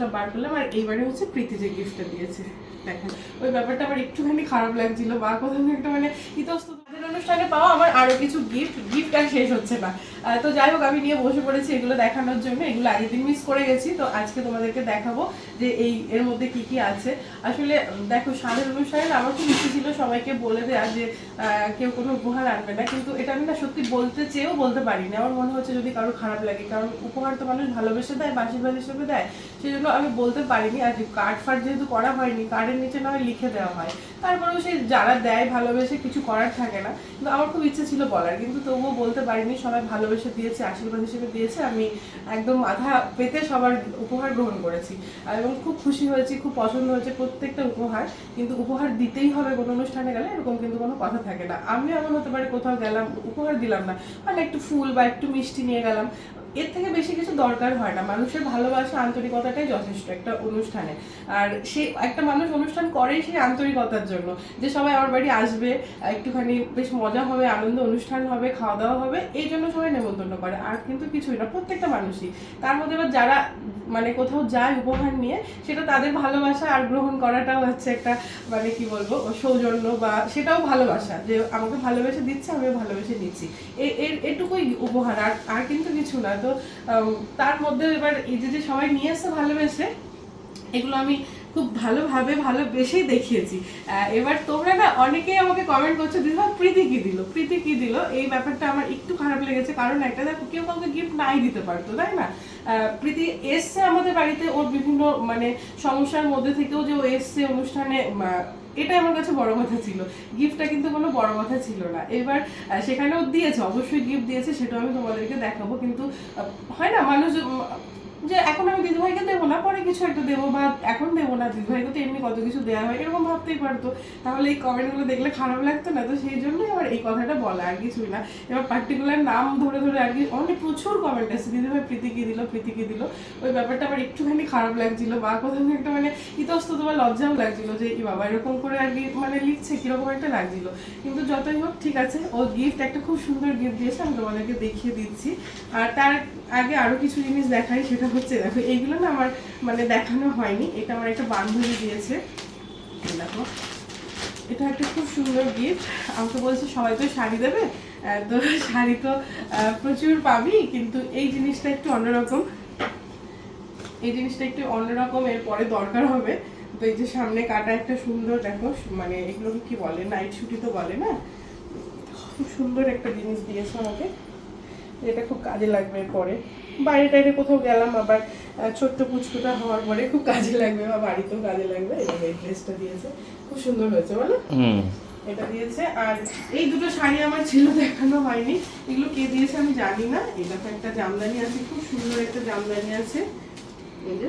সব বার করলাম আর এইবারে হচ্ছে প্রীতি যে গিফটটা দিয়েছে। দেখেন, ওই ব্যাপারটা আমার একটুখানি খারাপ লাগছিল, বা কোথাও একটা মানে ইতস্তত। অনুষ্ঠানে পাওয়া আমার আরও কিছু গিফট গিফট আর শেষ হচ্ছে না। তো যাই হোক, আমি নিয়ে বসে পড়েছি এগুলো দেখানোর জন্য। এগুলো আগের দিন মিস করে গেছি, তো আজকে তোমাদেরকে দেখাবো যে এই, এর মধ্যে কি কি আছে। আসলে দেখো, স্বাদের না আমার খুব ইচ্ছে ছিল সবাইকে বলে দেয়া যে কেউ কোনো উপহার আনবে না, কিন্তু এটা আমি না সত্যি বলতে চেয়েও বলতে পারিনি। আমার মনে হচ্ছে যদি কারও খারাপ লাগে, কারণ উপহার তো মানুষ ভালোবেসে দেয় আশীর্বাদ হিসেবে দেয় সেই জন্য আমি বলতে পারিনি। আর কার্ড ফার্ড যেহেতু করা হয়নি কার্ডের নিচে না লিখে দেওয়া হয়। তারপরেও সেই যারা দেয়, ভালোবেসে কিছু করার থাকে না, কিন্তু আমার খুব ইচ্ছে ছিল বলার, কিন্তু তবুও বলতে পারিনি, সবাই ভালোবেসে দিয়েছে, আশীর্বাদ হিসেবে দিয়েছে, আমি একদম মাথা পেতে সবার উপহার গ্রহণ করেছি। এবং খুব খুশি হয়েছি, খুব পছন্দ হয়েছে প্রত্যেকটা উপহার, কিন্তু উপহার দিতেই হবে কোনো অনুষ্ঠানে গেলে, এরকম কিন্তু কোনো কথা থাকে না। আমি এমন হতে পারে, কোথাও গেলাম, উপহার দিলাম না মানে একটু ফুল বা একটু মিষ্টি নিয়ে গেলাম এর থেকে বেশি কিছু দরকার হয় না। মানুষের ভালোবাসা আন্তরিকতাটাই যথেষ্ট একটা অনুষ্ঠানে। আর সে একটা মানুষ অনুষ্ঠান করেই সেই আন্তরিকতার জন্য। যে সবাই আমার বাড়ি আসবে, একটুখানি বেশ মজা হবে, আনন্দ অনুষ্ঠান হবে খাওয়া দাওয়া হবে, এই জন্য সবাই নেমন্তন্ন করে। আর কিন্তু কিছুই না, প্রত্যেকটা মানুষই। তার মধ্যে এবার যারা মানে কোথাও যায় উপহার নিয়ে, সেটা তাদের ভালোবাসা আর গ্রহণ করাটাও হচ্ছে একটা মানে কি বলব, সৌজন্য বা সেটাও ভালোবাসা। যে আমাকে ভালোবেসে দিচ্ছে, আমিও ভালোবেসে নিচ্ছি। এর, এটুকুই উপহার। আর আর কিন্তু কিছু না। তো তার মধ্যে এবার এই যে যে সবাই নিয়ে এসে ভালোবেসে, এগুলো আমি খুব ভালোভাবে, ভালোবেসেই দেখিয়েছি। এবার তোমরা না অনেকেই আমাকে কমেন্ট করছ, দিদা প্রীতি কি দিল? প্রীতি কি দিল? এই ব্যাপারটা আমার একটু খারাপ লেগেছে, কারণ একটা দেখো, কেউ কাউকে গিফট নাই দিতে পারতো, তাই না? প্রীতি এসছে আমাদের বাড়িতে, ওর বিভিন্ন মানে সমস্যার মধ্যে থেকেও যে ও এসছে অনুষ্ঠানে এটাই আমার কাছে বড় কথা ছিল। গিফটটা কিন্তু কোনো বড় কথা ছিল না। এবার সেখানেও দিয়েছে, অবশ্যই গিফট দিয়েছে সেটা আমি তোমাদেরকে দেখাবো। কিন্তু হয় না, মানুষ যে এখন আমি দিদিভাইকে দেবো না, পরে কিছু একটা দেবো, বা এখন দেবো না, দিদিভাইকে তো এমনি কত কিছু দেওয়া হয়, এরকম ভাবতেই পারতো। তাহলে এই কমেন্টগুলো দেখলে খারাপ লাগতো না? তো সেই জন্যই আমার এই কথাটা বলা, আর কিছুই না। এবার পার্টিকুলার নাম ধরে ধরে আর কি, অনেক প্রচুর কমেন্ট আসছে দিদিভাই প্রীতি কি দিল, প্রীতি কি দিল? ওই ব্যাপারটা আমার একটুখানি খারাপ লাগছিল, বা কোথাও একটা মানে ইতস্তত বা লজ্জাও লাগছিল যে, ই বাবা, এরকম করে আর কি মানে লিখছে, কীরকম একটা লাগছিল? কিন্তু যতই হোক, ঠিক আছে, ও গিফট একটা খুব সুন্দর গিফট দিয়েছে, আমি তোমাদেরকে দেখিয়ে দিচ্ছি। আর তার আগে আরও কিছু জিনিস দেখাই, সেটা হচ্ছে, দেখো এইগুলো না আমার মানে দেখানো হয়নি, এটা আমার একটা বান্ধবী দিয়েছে। দেখো, এটা একটা খুব সুন্দর গিফট আমাকে বলছে, সবাই তো শাড়ি দেবে? তো শাড়ি তো প্রচুর পাবি, কিন্তু এই জিনিসটা একটু অন্যরকম। এই জিনিসটা একটু অন্যরকম, এর পরে দরকার হবে। তো এই যে সামনে কাটা একটা সুন্দর, দেখো মানে এগুলোকে কি বলে নাইট ছুটি তো বলে না? খুব সুন্দর একটা জিনিস দিয়েছে আমাকে। এটা খুব কাজে লাগবে পরে। বাইরে টাইরে কোথাও গেলাম আবার ছোট্ট পুচকুটা হওয়ার পরে খুব কাজে লাগবে বা বাড়িতেও কাজে লাগবে এই এই ড্রেসটা দিয়েছে। খুব সুন্দর হয়েছে বলো? এটা দিয়েছে আর এই দুটো শাড়ি আমার ছিল দেখানো হয়নি। এগুলো কে দিয়েছে আমি জানি না। এই দেখো একটা জামদানি আছে খুব সুন্দর একটা জামদানি আছে। এই যে।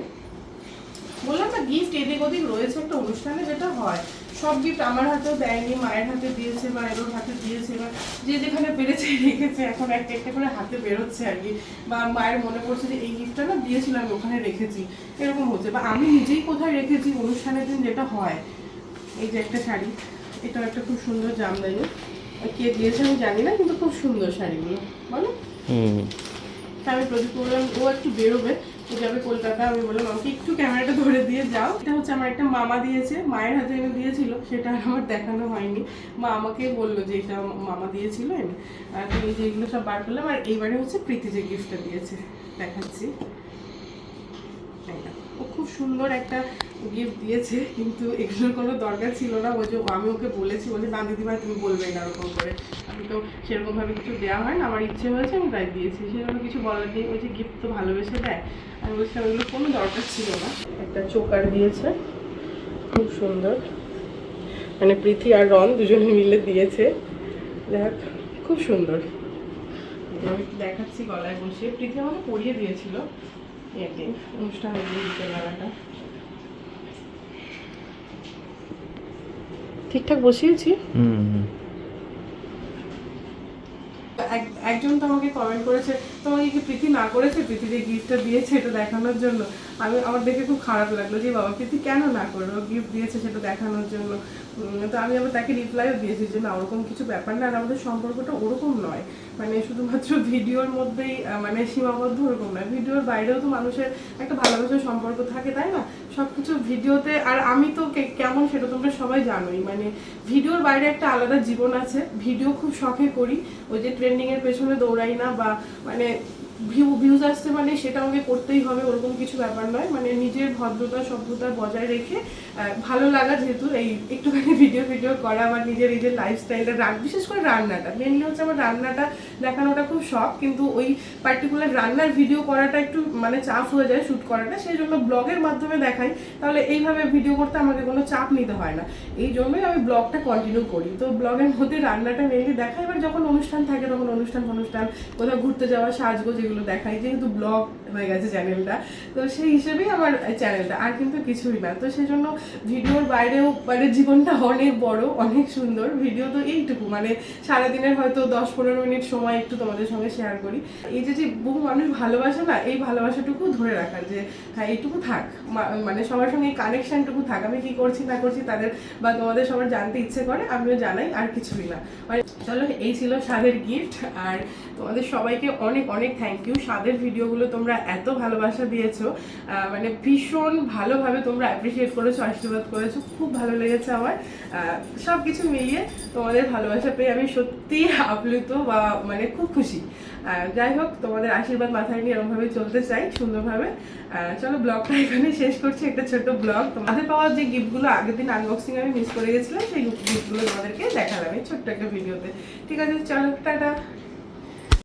বললাম না গিফট এদিক ওদিক রয়েছে একটা অনুষ্ঠানে যেটা হয়। সব গিফট আমার হাতেও দেয়নি মায়ের হাতে দিয়েছে বা এরোর হাতে দিয়েছে বা যে যেখানে পেরেছে রেখেছে এখন একটা একটা করে হাতে বেরোচ্ছে আর কি। বা মায়ের মনে পড়ছে যে এই গিফটটা না দিয়েছিলাম ওখানে রেখেছি। এরকম হচ্ছে। বা আমি নিজেই কোথায় রেখেছি অনুষ্ঠানের দিন যেটা হয়। এই যে একটা শাড়ি এটাও একটা খুব সুন্দর জামদানি। কে দিয়েছে আমি জানি না কিন্তু খুব সুন্দর শাড়িগুলো বলো? আমি প্রদীপ ও একটু বেরোবে। যাবে কলকাতা। আমি বললাম আমাকে একটু ক্যামেরাটা ধরে দিয়ে যাও। এটা হচ্ছে আমার একটা মামা দিয়েছে, মায়ের হাতে এনে দিয়েছিল, সেটা আর আমার দেখানো হয়নি। মা আমাকে বলল যে এটা মামা দিয়েছিল এনে। এই যে এগুলো সব বার করলাম, আর এইবারে হচ্ছে প্রীতি যে গিফটটা দিয়েছে, দেখাচ্ছি। ও খুব সুন্দর একটা গিফট দিয়েছে, কিন্তু এগুলোর কোনো দরকার ছিল না। ওই যে আমি ওকে বলেছি। বলছি, না দিদিভাই তুমি বলবে না, ওরকম করে। তো সেরকমভাবে কিছু দেওয়া হয় না আমার ইচ্ছে হয়েছে আমি তাই দিয়েছি। সেরকম কিছু বলার নেই ওই যে গিফট তো ভালোবেসে দেয়। আমি বলছিলাম ওইগুলো কোনো দরকার ছিল না। একটা চোকার দিয়েছে খুব সুন্দর। মানে প্রীতি আর রন দুজনে মিলে দিয়েছে। দেখ খুব সুন্দর। দেখাচ্ছি গলায় বসে প্রীতি আমাকে পরিয়ে দিয়েছিল। একদিন অনুষ্ঠানে বিকেলবেলাটা ঠিকঠাক বসিয়েছি। হুম। একজন তো আমাকে কমেন্ট করেছে, তোমাকে কি প্রীতি না করেছে? প্রীতি যে গিফটটা দিয়েছে এটা দেখানোর জন্য? আমি, আমার দেখে খুব খারাপ লাগল যে বাবা প্রীতি কেন না করল গিফট দিয়েছে সেটা দেখানোর জন্য। তো আমি আবার তাকে রিপ্লাইও দিয়েছি যে, না, ওরকম কিছু ব্যাপার না। আর আমাদের সম্পর্কটা ওরকম নয়। মানে শুধুমাত্র ভিডিওর মধ্যেই মানে সীমাবদ্ধ ওরকম নয়। ভিডিওর বাইরেও তো মানুষের একটা ভালোবাসার সম্পর্ক থাকে, তাই না? সব কিছু ভিডিওতে, আর আমি তো কেমন সেটা তোমরা সবাই জানোই। মানে ভিডিওর বাইরে একটা আলাদা জীবন আছে। ভিডিও খুব শখে করি। ওই যে ট্রেন্ডিংয়ের পেছনে দৌড়াই না বা মানে ভিউ ভিউজ আসছে মানে সেটা আমাকে করতেই হবে, ওরকম কিছু ব্যাপার নয়। মানে নিজের ভদ্রতা, সভ্যতা বজায় রেখে ভালো লাগা যেহেতু এই একটুখানি ভিডিও ভিডিও করা, আমার নিজের যে লাইফস্টাইলটা রান, বিশেষ করে রান্নাটা। মেনলি হচ্ছে আমার রান্নাটা দেখানোটা খুব শখ, কিন্তু ওই পার্টিকুলার রান্নার ভিডিও করাটা একটু মানে চাপ হয়ে যায় শ্যুট করাটা। সেই জন্য ব্লগের মাধ্যমে দেখাই। তাহলে এইভাবে ভিডিও করতে আমাকে কোনো চাপ নিতে হয় না। এই জন্যই আমি ব্লগটা কন্টিনিউ করি। তো ব্লগের মধ্যে রান্নাটা মেনলি দেখাই, এবার যখন অনুষ্ঠান থাকে, তখন অনুষ্ঠান অনুষ্ঠান, কোথাও ঘুরতে যাওয়া, সাজগোজ এগুলো দেখাই, যেহেতু ব্লগ হয়ে গেছে চ্যানেলটা তো সেই হিসেবেই আমার চ্যানেলটা আর কিন্তু কিছুই না। তো সেই জন্য ভিডিওর বাইরেও মানে জীবনটা অনেক বড়, অনেক সুন্দর। ভিডিও তো এইটুকু মানে সারাদিনের হয়তো দশ পনেরো মিনিট সময় একটু তোমাদের সঙ্গে শেয়ার করি। এই যে যে বহু মানুষ ভালোবাসে না, এই ভালোবাসাটুকু ধরে রাখার যে হ্যাঁ এইটুকু থাক। মানে সবার সঙ্গে এই কানেকশনটুকু থাক। আমি কি করছি, না করছি, তাদের বা তোমাদের সবার জানতে ইচ্ছে করে, আমিও জানাই, আর কিছুই না। মানে চলো, এই ছিল স্বাদের গিফট আর তোমাদের সবাইকে অনেক অনেক থ্যাংক ইউ স্বাদের ভিডিওগুলো তোমরা এত ভালোবাসা দিয়েছ। মানে ভীষণ ভালোভাবে তোমরা অ্যাপ্রিসিয়েট করেছ, আশীর্বাদ করেছ। খুব ভালো লেগেছে আমার। সব কিছু মিলিয়ে তোমাদের ভালোবাসা পেয়ে আমি সত্যি আপ্লুত বা মানে খুব খুশি। যাই হোক, তোমাদের আশীর্বাদ মাথায় নিয়ে এরকমভাবে চলতে চাই, সুন্দরভাবে। চলো ব্লগটা এখানে শেষ করছি। একটা ছোট ব্লগ। তোমাদের পাওয়া যে গিফটগুলো আগের দিন আনবক্সিং আমি মিস করে গেছিলাম, সেই গিফটগুলো তোমাদেরকে দেখালাম এই ছোট্ট একটা ভিডিওতে। ঠিক আছে, চলো, টাটা।